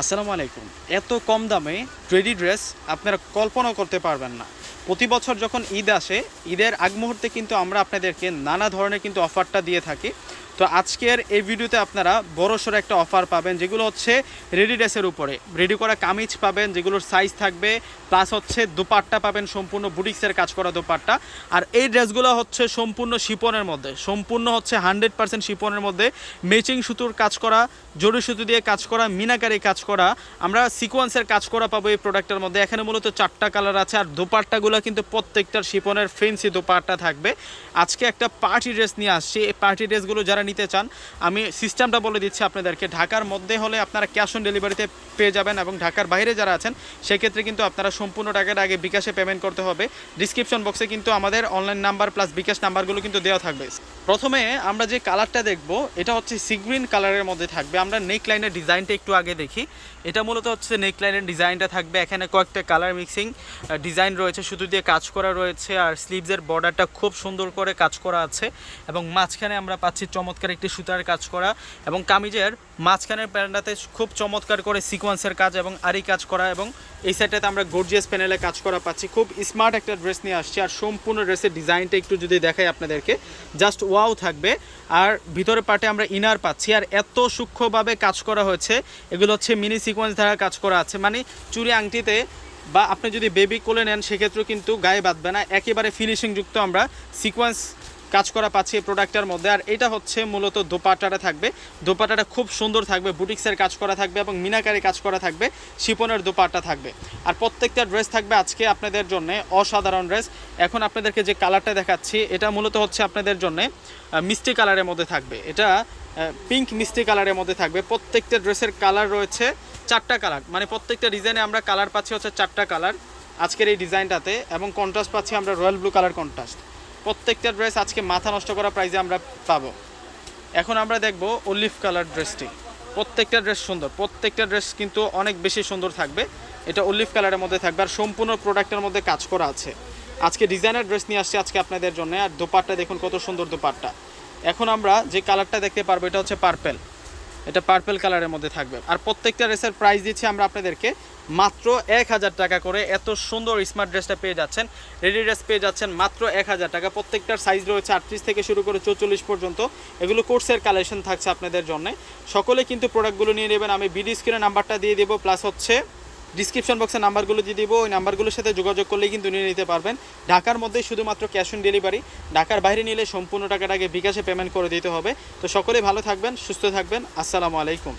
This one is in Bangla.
আসসালামু আলাইকুম। এত কম দামে ট্রেডি ড্রেস আপনারা কল্পনা করতে পারবেন না। প্রতি বছর যখন ঈদ আসে, ঈদের আগ মুহূর্তে কিন্তু আমরা আপনাদেরকে নানা ধরনের কিন্তু অফারটা দিয়ে থাকি। তো আজকের এই ভিডিওতে আপনারা বড়সড় একটা অফার পাবেন, যেগুলো হচ্ছে রেডি ড্রেসের উপরে। রেডি করা কামিজ পাবেন, যেগুলোর সাইজ থাকবে প্লাস হচ্ছে দুপাট্টা পাবেন, সম্পূর্ণ বুটিক্সের কাজ করা দুপাট্টা। আর এই ড্রেসগুলো হচ্ছে সম্পূর্ণ শিপনের মধ্যে, সম্পূর্ণ হচ্ছে হান্ড্রেড পার্সেন্ট শিপনের মধ্যে। মেচিং সুতোর কাজ করা জরি সুতো দিয়ে কাজ করা, মিনাকারি কাজ করা। আমরা সিকোয়েন্সের কাজ করা পাবো এই প্রোডাক্টের মধ্যে। এখানে মূলত চারটা কালার আছে, আর দোপাট্টাগুলো কিন্তু প্রত্যেকটার শিপনের ফেন্সি দোপাট্টা থাকবে। আজকে একটা পার্টি ড্রেস নিয়ে আসছি। এই পার্টি ড্রেসগুলো যারা নিতে চান, আমি সিস্টেমটা বলে দিচ্ছি আপনাদেরকে। ঢাকার মধ্যে হলে আপনারা ক্যাশ অন ডেলিভারিতে পেয়ে যাবেন এবং ঢাকার বাইরে যারা আছেন, সেক্ষেত্রে কিন্তু আপনারা সম্পূর্ণ টাকার আগে বিকাশে পেমেন্ট করতে হবে। ডিসক্রিপশন বক্সে কিন্তু আমাদের অনলাইন নাম্বার প্লাস বিকাশ নাম্বারগুলো কিন্তু দেওয়া থাকবে। প্রথমে আমরা যে কালারটা দেখব, এটা হচ্ছে সিগ্রিন কালারের মধ্যে থাকবে। আমরা নেক লাইনের ডিজাইনটা একটু আগে দেখি। এটা মূলত হচ্ছে নেক লাইনের ডিজাইনটা থাকবে। এখানে কয়েকটা কালার মিক্সিং ডিজাইন রয়েছে। শুধু দিয়ে কাজ করা রয়েছে আর স্লিভসের বর্ডারটা খুব সুন্দর করে কাজ করা আছে এবং মাঝখানে আমরা পাচ্ছি চমৎকার একটি সুতার কাজ করা এবং কামিজের মাঝখানের প্যান্ডাতে খুব চমৎকার করে সিকোয়েন্সের কাজ এবং আরি কাজ করা এবং এই সাইডটাতে আমরা গর্জিয়াস প্যানেলে কাজ করা পাচ্ছি। খুব স্মার্ট একটা ড্রেস নিয়ে আসছি আর সম্পূর্ণ ড্রেসের ডিজাইনটা একটু যদি দেখাই আপনাদেরকে জাস্ট ওয়াও থাকবে। আর ভিতরে পার্টে আমরা ইনার পাচ্ছি। আর এত সূক্ষ্মভাবে কাজ করা হয়েছে, এগুলো হচ্ছে মিনি সিকোয়েন্স দ্বারা কাজ করা আছে। মানে চুরি আংটিতে বা আপনি যদি বেবি কোলে নেন, সেক্ষেত্রেও কিন্তু গায়ে বাঁধবে না। একেবারে ফিনিশিংযুক্ত আমরা সিকোয়েন্স কাজ করা পাচ্ছি এই প্রোডাক্টটার মধ্যে। আর এটা হচ্ছে মূলত দোপাটাটা থাকবে। দোপাটাটা খুব সুন্দর থাকবে, বুটিক্সের কাজ করা থাকবে এবং মিনাকারি কাজ করা থাকবে, শিপনের দোপাটা থাকবে। আর প্রত্যেকটা ড্রেস থাকবে আজকে আপনাদের জন্য অসাধারণ ড্রেস এখন আপনাদেরকে যে কালারটা দেখাচ্ছি, এটা মূলত হচ্ছে আপনাদের জন্য মিষ্টি কালারের মধ্যে থাকবে। এটা পিঙ্ক মিষ্টি কালারের মধ্যে থাকবে। প্রত্যেকটা ড্রেসের কালার রয়েছে চারটা কালার মানে প্রত্যেকটা ডিজাইনে আমরা কালার পাচ্ছি হচ্ছে চারটা কালার আজকের এই ডিজাইনটাতে এবং কন্ট্রাস্ট পাচ্ছি আমরা রয়্যাল ব্লু কালার কন্ট্রাস্ট প্রত্যেকটা ড্রেস আজকে মাথা নষ্ট করা প্রাইজে আমরা পাবো। এখন আমরা দেখব অলিভ কালার ড্রেসটি প্রত্যেকটা ড্রেস সুন্দর, প্রত্যেকটা ড্রেস কিন্তু অনেক বেশি সুন্দর থাকবে। এটা অলিভ কালারের মধ্যে থাকবে আর সম্পূর্ণ প্রোডাক্টের মধ্যে কাজ করা আছে। আজকে ডিজাইনার ড্রেস নিয়ে আসছি আজকে আপনাদের জন্য। আর দোপাট্টা দেখুন কত সুন্দর দোপাট্টা। এখন আমরা যে কালারটা দেখতে পারব, এটা হচ্ছে পার্পেল এটা পার্পেল কালারের মধ্যে থাকবে। আর প্রত্যেকটা ড্রেসের প্রাইস দিচ্ছি আমরা আপনাদেরকে মাত্র এক হাজার টাকা করে। এত সুন্দর স্মার্ট ড্রেসটা পেয়ে যাচ্ছেন রেডি ড্রেস পেয়ে যাচ্ছেন মাত্র এক হাজার টাকা। প্রত্যেকটার সাইজ রয়েছে আটত্রিশ থেকে শুরু করে চৌচল্লিশ পর্যন্ত। এগুলো কোর্সের কালেকশন থাকছে আপনাদের জন্য। সকলে কিন্তু প্রোডাক্টগুলো নিয়ে নেবেন। আমি বিডি স্ক্রিনে নাম্বারটা দিয়ে দেবো প্লাস হচ্ছে ডিসক্রিপশন বক্সে নাম্বারগুলো দিয়ে দিব। ওই নাম্বারগুলোর সাথে যোগাযোগ করলেই কিন্তু নিয়ে নিতে পারবেন। ঢাকার মধ্যে শুধুমাত্র ক্যাশ অন ডেলিভারি ঢাকার বাইরে নিলে সম্পূর্ণ টাকাটাকে বিকাশে পেমেন্ট করে দিতে হবে। তো সকলে ভালো থাকবেন, সুস্থ থাকবেন। আসসালামু আলাইকুম।